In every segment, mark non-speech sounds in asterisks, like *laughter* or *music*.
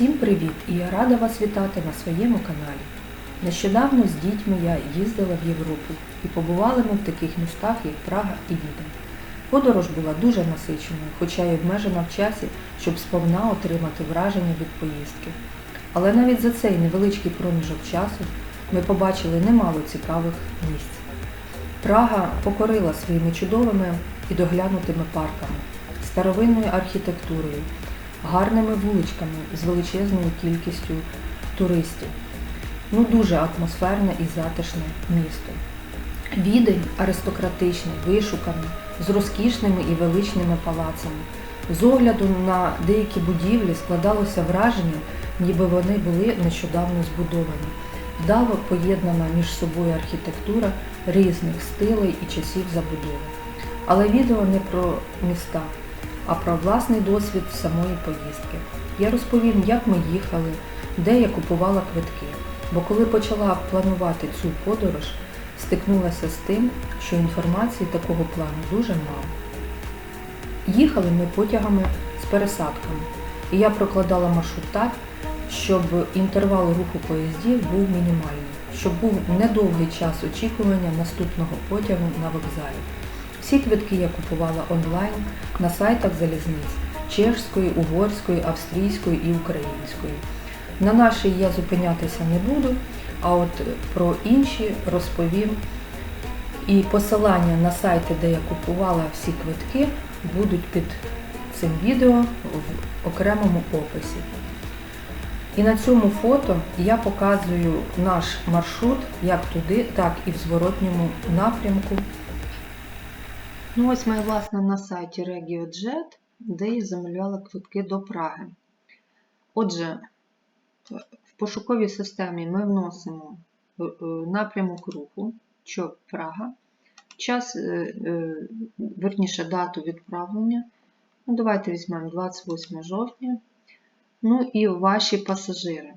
Всім привіт! І я рада вас вітати на своєму каналі. Нещодавно з дітьми я їздила в Європу і побували ми в таких містах, як Прага і Відень. Подорож була дуже насиченою, хоча й обмежена в часі, щоб сповна отримати враження від поїздки. Але навіть за цей невеличкий проміжок часу ми побачили немало цікавих місць. Прага покорила своїми чудовими і доглянутими парками, старовинною архітектурою, гарними вуличками з величезною кількістю туристів. Ну дуже атмосферне і затишне місто. Відень аристократичний, вишуканий, з розкішними і величними палацами. З огляду на деякі будівлі складалося враження, ніби вони були нещодавно збудовані. Вдало поєднана між собою архітектура різних стилей і часів забудови. Але відео не про міста, а про власний досвід самої поїздки. Я розповім, як ми їхали, де я купувала квитки. Бо коли почала планувати цю подорож, стикнулася з тим, що інформації такого плану дуже мало. Їхали ми потягами з пересадками, і я прокладала маршрут так, щоб інтервал руху поїздів був мінімальний, щоб був недовгий час очікування наступного потягу на вокзалі. Всі квитки я купувала онлайн на сайтах залізниць чешської, угорської, австрійської і української. На нашій я зупинятися не буду, а от про інші розповім. І посилання на сайти, де я купувала всі квитки, будуть під цим відео в окремому описі. І на цьому фото я показую наш маршрут як туди, так і в зворотньому напрямку. Ну ось ми, власне, на сайті RegioJet, де я замовляла квитки до Праги. Отже, в пошуковій системі ми вносимо е, е, напрямок руху, що Прага, час, е, верніше дату відправлення. Ну, Давайте візьмемо 28 жовтня. Ну і ваші пасажири.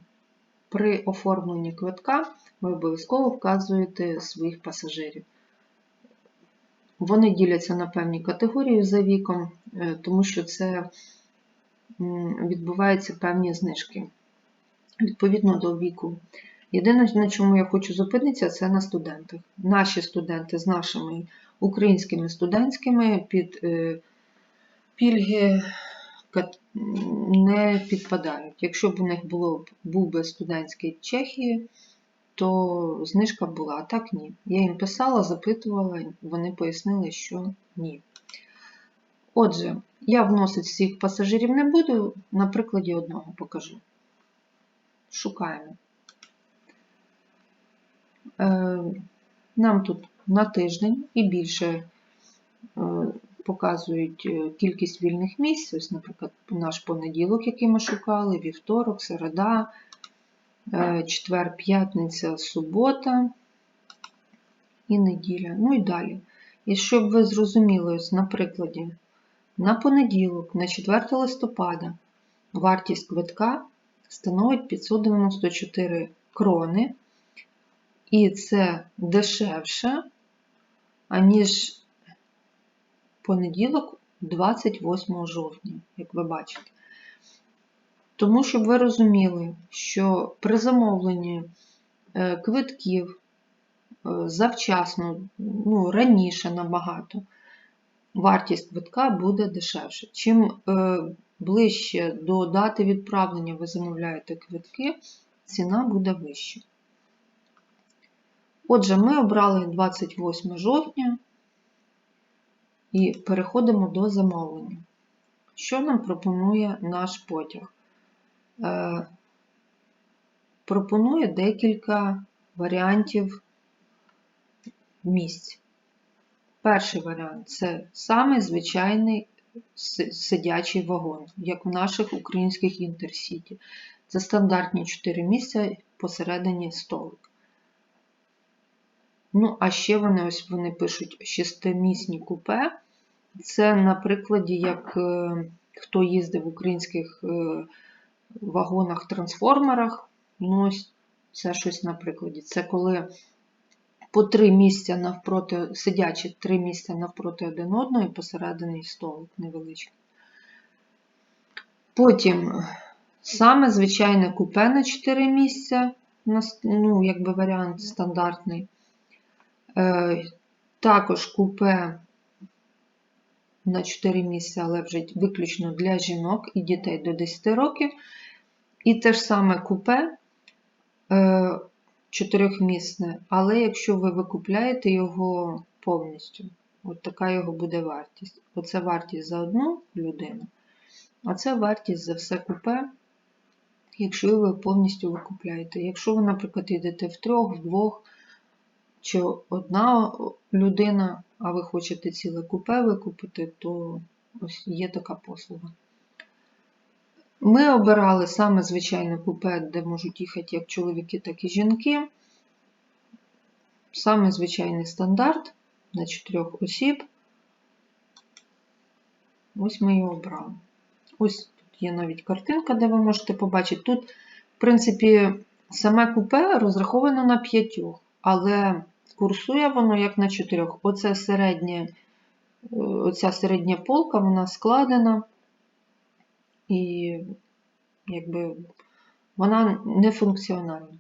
При оформленні квитка ви обов'язково вказуєте своїх пасажирів. Вони діляться на певні категорії за віком, тому що це відбуваються певні знижки відповідно до віку. Єдине, на чому я хочу зупинитися, це на студентах. Наші студенти з нашими українськими студентськими під е, пільги не підпадають. Якщо б у них було, був би студентський Чехії, то знижка була, а так ні. Я їм писала, запитувала, вони пояснили, що ні. Отже, я вносити всіх пасажирів не буду, на прикладі одного покажу. Шукаємо. Е, нам тут на тиждень і більше е, показують е, кількість вільних місць. Ось, наприклад, наш понеділок, який ми шукали, вівторок, середа, четвер, п'ятниця, субота і неділя. Ну і далі. І щоб ви зрозуміли, ось на прикладі, на понеділок, на 4 листопада, вартість квитка становить 594 крони, і це дешевше, аніж понеділок, 28 жовтня, як ви бачите. Тому, щоб ви розуміли, що при замовленні е, квитків е, завчасно, ну, раніше набагато, вартість квитка буде дешевше. Чим е, ближче до дати відправлення ви замовляєте квитки, ціна буде вища. Отже, ми обрали 28 жовтня і переходимо до замовлення. Що нам пропонує наш потяг? Е, пропонує декілька варіантів місць. Перший варіант це самий звичайний сидячий вагон, як в наших українських інтерсіті. Це стандартні 4 місця посередині столик. Ну, а ще вони ось вони пишуть шестимісні купе. Це на прикладі, як е, хто їздив в українських е, вагонах-трансформерах. Ну, ось це щось на прикладі. Це коли по три місця навпроти, сидячі три місця навпроти один одного і посередині столик невеличкий. Потім Саме звичайне купе на 4 місця, ну, якби варіант стандартний. Е, також купе на 4 місця, але вже виключно для жінок і дітей до 10 років. І те ж саме купе е, чотирьохмісне, але якщо ви викупляєте його повністю, от така його буде вартість. Оце вартість за одну людину, а це вартість за все купе, якщо ви повністю викупляєте. Якщо ви, наприклад, йдете в трьох, в двох, чи одна людина, а ви хочете ціле купе викупити, то ось є така послуга. Ми обирали саме звичайне купе, де можуть їхати як чоловіки, так і жінки. Саме звичайний стандарт на чотирьох осіб. Ось ми його обрали. Ось тут є навіть картинка, де ви можете побачити. Тут, в принципі, саме купе розраховано на п'ятьох, але курсує воно як на чотирьох. Оце середнє, е, оця середня полка, вона складена. І якби вона не функціональна.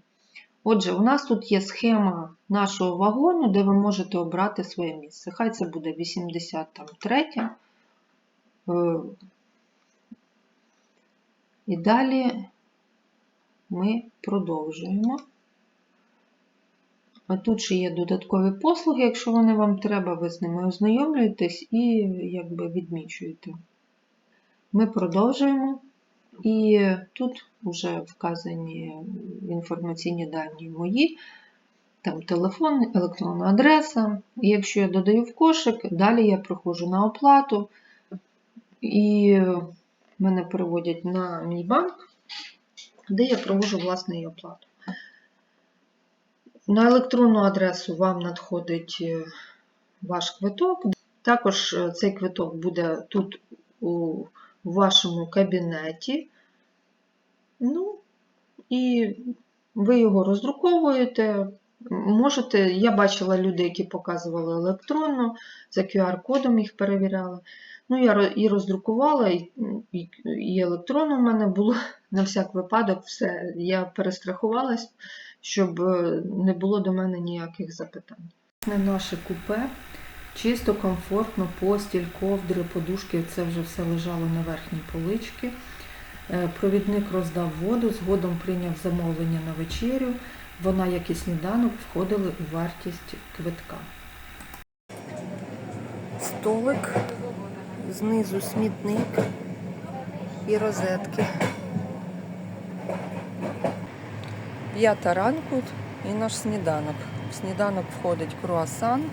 Отже, у нас тут є схема нашого вагону, де ви можете обрати своє місце. Хай це буде 83. Е, І далі ми продовжуємо. А тут ще є додаткові послуги, якщо вони вам треба, ви з ними ознайомлюєтесь і якби відмічуєте. Ми продовжуємо. І тут вже вказані інформаційні дані мої, там телефон, електронна адреса. І якщо я додаю в кошик, далі я проходжу на оплату, і мене переводять на мій банк, де я проводжу власне і оплату. На електронну адресу вам надходить е, ваш квиток. Також е, цей квиток буде тут у в вашому кабінеті. Ну, і ви його роздруковуєте. Можете, я бачила людей, які показували електронно, за QR-кодом їх перевіряли. Ну, я і роздрукувала, і, і, і електронно в мене було *laughs* на всяк випадок все. Я перестрахувалась, щоб не було до мене ніяких запитань. На Наше купе Чисто, комфортно, постіль, ковдри, подушки, це вже все лежало на верхній поличці. Е, Провідник роздав воду, згодом прийняв замовлення на вечерю. Вона, як і сніданок, входили у вартість квитка. Столик, знизу смітник і розетки. П'ята ранку і наш сніданок. В сніданок входить круасан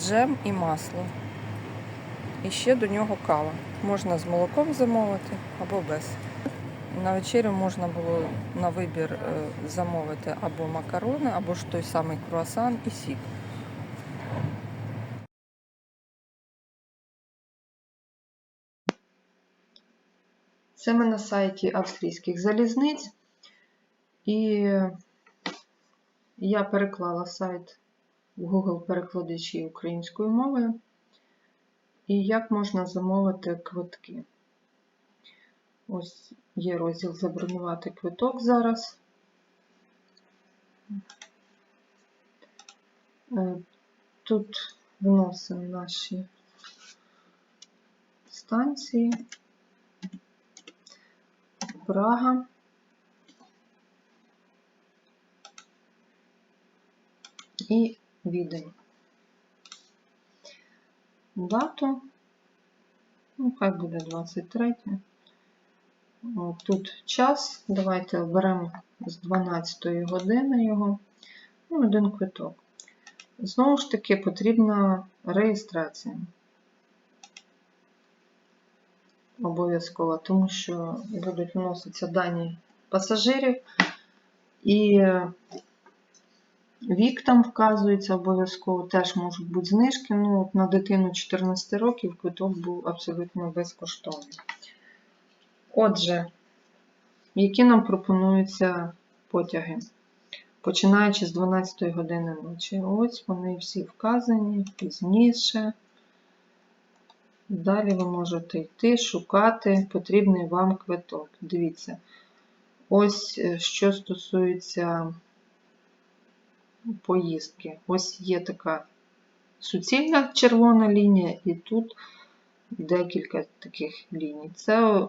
джем і масло. І ще до нього кава. Можна з молоком замовити або без. На вечерю можна було на вибір е, замовити або макарони, або ж той самий круасан і сік. Це ми на сайті австрійських залізниць. І я переклала сайт в Google перекладачі українською мовою. І як можна замовити квитки. Ось є розділ забронювати квиток зараз. Е, тут вносимо наші станції. Прага. І відень. Дату, ну, хай буде 23. Тут час. Давайте оберемо з 12 години його. Ну, один квиток. Знову ж таки, потрібна реєстрація. Обов'язково, тому що будуть вноситися дані пасажирів і Вік там вказується обов'язково, теж можуть бути знижки. Ну, от На дитину 14 років квиток був абсолютно безкоштовний. Отже, які нам пропонуються потяги? Починаючи з 12 години ночі. Ось вони всі вказані пізніше. Далі ви можете йти, шукати потрібний вам квиток. Дивіться, Ось е, що стосується поїздки. Ось є така суцільна червона лінія, і тут декілька таких ліній. Це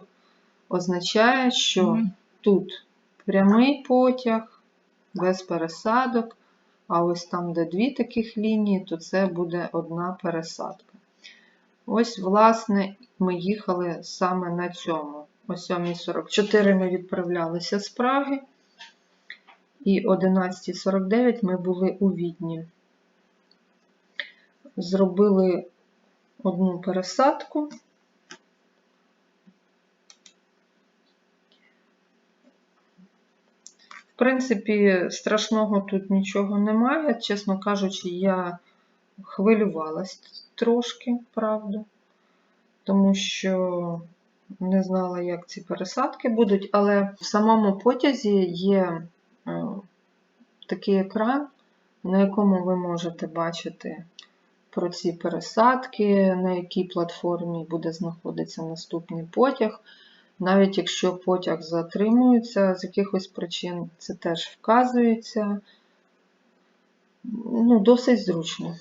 означає, що тут прямий потяг, без пересадок, а ось там, де дві таких лінії, то це буде одна пересадка. Ось, власне, ми їхали саме на цьому. О 7.44 ми відправлялися з Праги. І 11.49 ми були у Відні. Зробили одну пересадку. В принципі, страшного тут нічого немає. Чесно кажучи, я хвилювалась трошки, правда, тому що не знала, як ці пересадки будуть, але в самому потязі є такий екран, на якому ви можете бачити про ці пересадки, на якій платформі буде знаходитися наступний потяг. Навіть якщо потяг затримується з якихось причин, це теж вказується. Ну, досить зручно.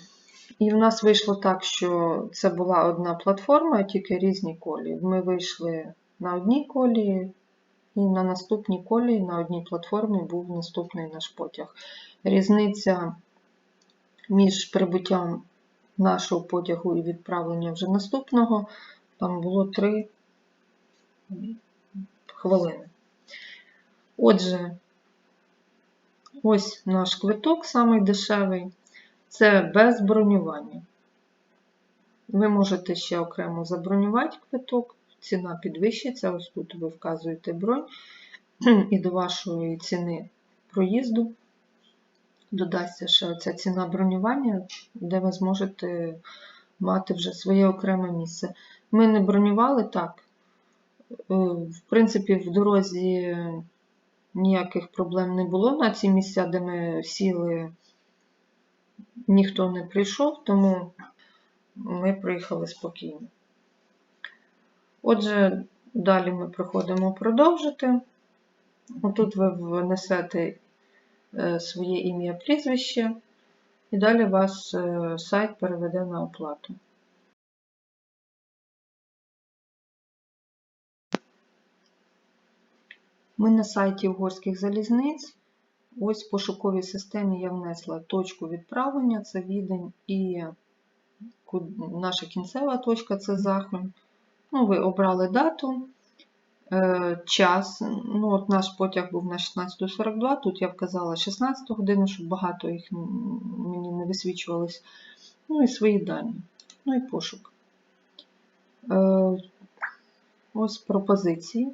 І в нас вийшло так, що це була одна платформа, тільки різні колії. Ми вийшли на одній колії, і на наступній колії на одній платформі був наступний наш потяг. Різниця між прибуттям нашого потягу і відправленням вже наступного там було 3 хвилини. Отже, ось наш квиток, самий дешевий. Це без бронювання. Ви можете ще окремо забронювати квиток, ціна підвищиться. Ось тут ви вказуєте бронь, *clears throat* і до вашої ціни проїзду додасться ще ця ціна бронювання, де ви зможете мати вже своє окреме місце. Ми не бронювали так. Е, В принципі, в дорозі ніяких проблем не було на ці місця, де ми сіли ніхто не прийшов, тому ми приїхали спокійно. Отже, далі ми проходимо продовжити. Отут ви внесете е, своє ім'я, прізвище, і далі вас е, сайт переведе на оплату. Ми на сайті угорських залізниць. Ось в пошуковій системі я внесла точку відправлення, це відень, і наша кінцева точка це Захим. Ну, ви обрали дату, е, час. Ну, от наш потяг був на 16.42, тут я вказала 16 годину, щоб багато їх мені не висвічувалось. Ну і свої дані. Ну і пошук. Е, Ось пропозиції.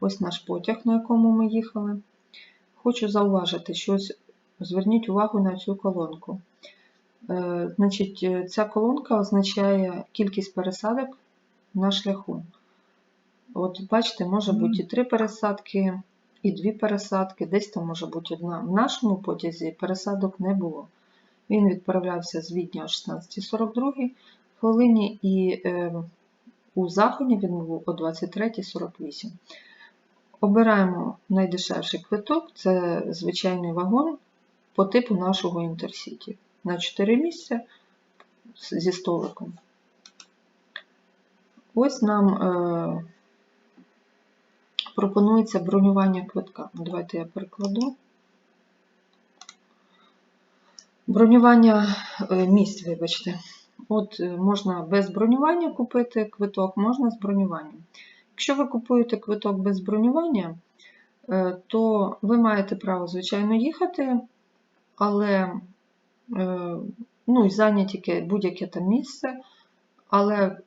Ось наш потяг, на якому ми їхали. Хочу зауважити, що ось зверніть увагу на цю колонку. Е, Значить, е, ця колонка означає кількість пересадок на шляху. От бачите, може бути і три пересадки, і дві пересадки, десь там може бути одна. В нашому потязі пересадок не було. Він відправлявся з Відня о 16.42 хвилині, і е, у Захоні він був о 23.48. Обираємо найдешевший квиток, це звичайний вагон по типу нашого Інтерсіті. На 4 місця зі столиком. Ось нам е, пропонується бронювання квитка. Давайте я перекладу. Бронювання е, місць, вибачте. От е, можна без бронювання купити квиток, можна з бронюванням. Якщо ви купуєте квиток без бронювання, е, то ви маєте право, звичайно, їхати, але ну, і зайняти яке- будь-яке там місце. Але,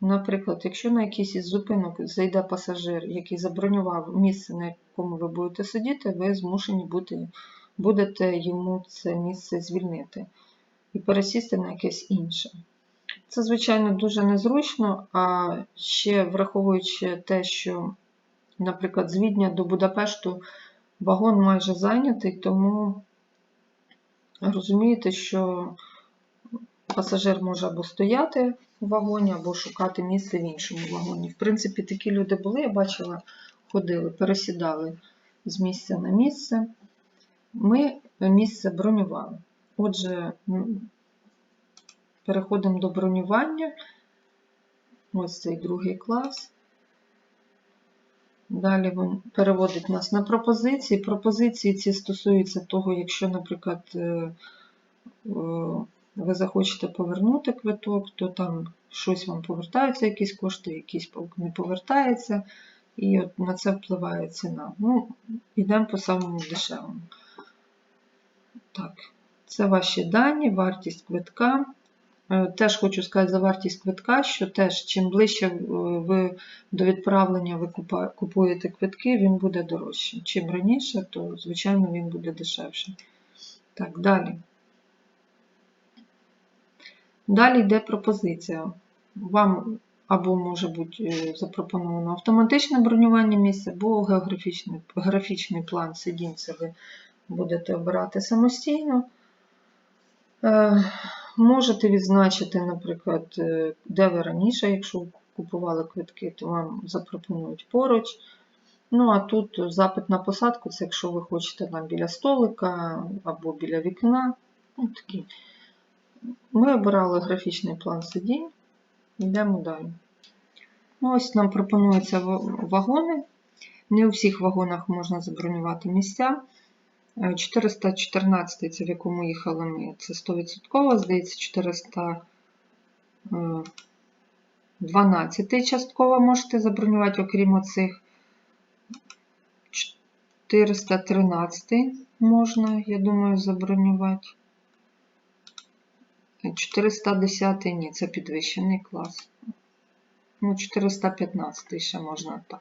наприклад, якщо на якийсь із зупинок зайде пасажир, який забронював місце, на якому ви будете сидіти, ви змушені бути, будете йому це місце звільнити і пересісти на якесь інше. Це, звичайно, дуже незручно, а ще враховуючи те, що, наприклад, з Відня до Будапешту вагон майже зайнятий, тому розумієте, що пасажир може або стояти в вагоні, або шукати місце в іншому вагоні. В принципі, такі люди були, я бачила ходили, пересідали з місця на місце, ми місце бронювали. Отже, переходимо до бронювання. Ось цей другий клас. Далі він переводить нас на пропозиції. Пропозиції ці стосуються того, якщо, наприклад, е, е, ви захочете повернути квиток, то там щось вам повертаються, якісь кошти, якісь не повертаються, і от на це впливає ціна. Ну, йдемо по самому дешевому. Так, це ваші дані, вартість квитка. Е, Теж хочу сказати за вартість квитка, що теж чим ближче е, ви до відправлення ви купуєте квитки, він буде дорожчим. Чим раніше, то звичайно він буде дешевший. Так, далі. Далі йде пропозиція. Вам або може бути е, запропоновано автоматичне бронювання місця, або географічний, графічний план сидінь це ви будете обирати самостійно. Можете відзначити, наприклад, е, де ви раніше, якщо купували квитки, то вам запропонують поруч. Ну, а тут запит на посадку, це якщо ви хочете там біля столика або біля вікна. Ну, такі. Ми обирали графічний план сидінь. Йдемо далі. Ну, Ось нам пропонуються вагони. Не у всіх вагонах можна забронювати місця. Е, 414 це в якому їхали ми, це 100%, здається, 412 частково можете забронювати, окрім оцих. 413 можна, я думаю, забронювати. 410 ні, це підвищений клас. Ну, 415 ще можна так.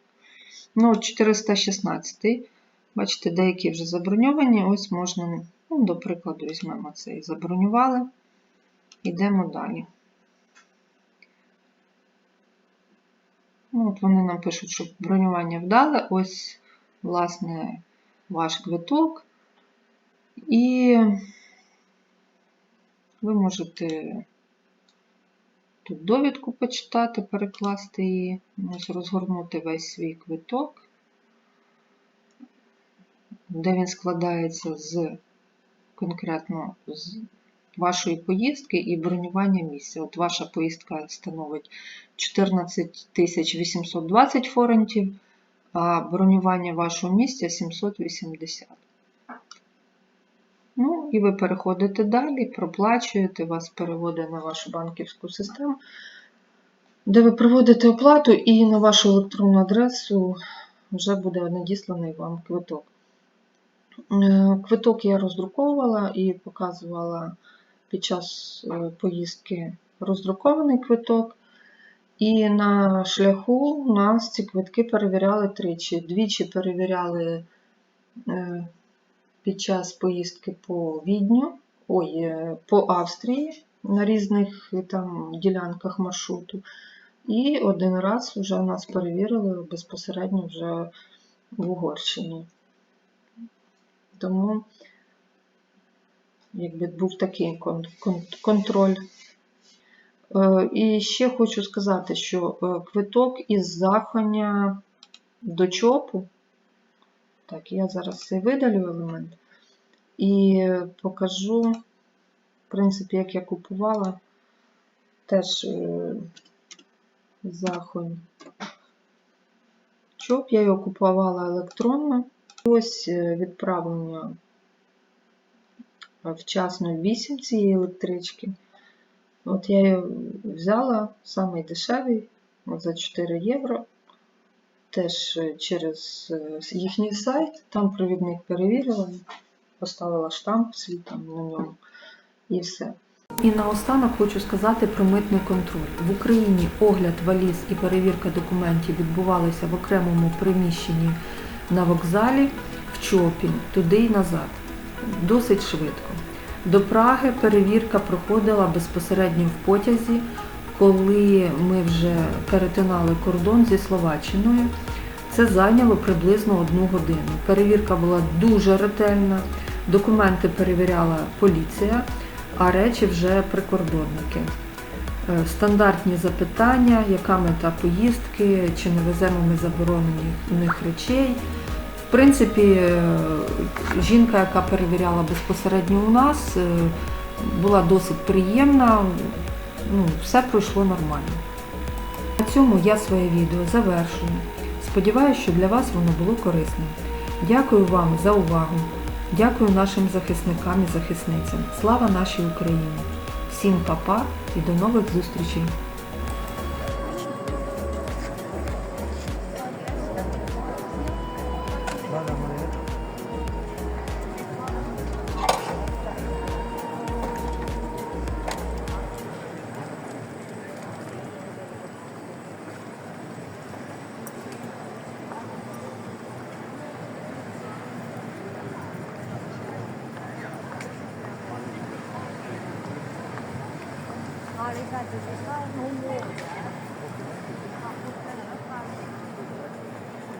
Ну, 416. Бачите, деякі вже заброньовані. Ось можна, ну, до прикладу, візьмемо цей. Забронювали. Йдемо далі. Ну, от вони нам пишуть, що бронювання вдале. Ось, власне, ваш квиток. І ви можете тут довідку почитати, перекласти її, ось розгорнути весь свій квиток, де він складається з конкретно з вашої поїздки і бронювання місця. От ваша поїздка становить 14 820 форентів, а бронювання вашого місця 780. Ну, і ви переходите далі, проплачуєте, вас переводить на вашу банківську систему, де ви проводите оплату і на вашу електронну адресу вже буде надісланий вам квиток. Е, Квиток я роздруковувала і показувала під час е, поїздки роздрукований квиток. І на шляху нас ці квитки перевіряли тричі. Двічі перевіряли е, під час поїздки по Відню, ой, по Австрії на різних там ділянках маршруту. І один раз вже нас перевірили безпосередньо вже в Угорщині. Тому якби був такий кон- кон- контроль. Е, І ще хочу сказати, що е, квиток із Захоня до ЧОПу, так, я зараз цей видалю елемент і покажу, в принципі, як я купувала теж е, Захонь ЧОП, я його купувала електронно. І Ось е, відправлення вчасно 8 цієї електрички. От я її взяла самий дешевий, за 4 євро. Теж е, через е, їхній сайт, там провідник перевірила, поставила штамп свій там на ньому і все. І наостанок хочу сказати про митний контроль. В Україні огляд валіз і перевірка документів відбувалися в окремому приміщенні на вокзалі в ЧОПі, туди й назад. Досить швидко. До Праги перевірка проходила безпосередньо в потязі, коли ми вже перетинали кордон зі Словаччиною. Це зайняло приблизно одну годину. Перевірка була дуже ретельна, документи перевіряла поліція, а речі вже прикордонники. Е, стандартні запитання, яка мета поїздки, чи не веземо ми заборонених речей. В принципі, е, жінка, яка перевіряла безпосередньо у нас, е, була досить приємна, ну, все пройшло нормально. На цьому я своє відео завершую. Сподіваюся, що для вас воно було корисним. Дякую вам за увагу. Дякую нашим захисникам і захисницям. Слава нашій Україні! Всім па-па і до нових зустрічей!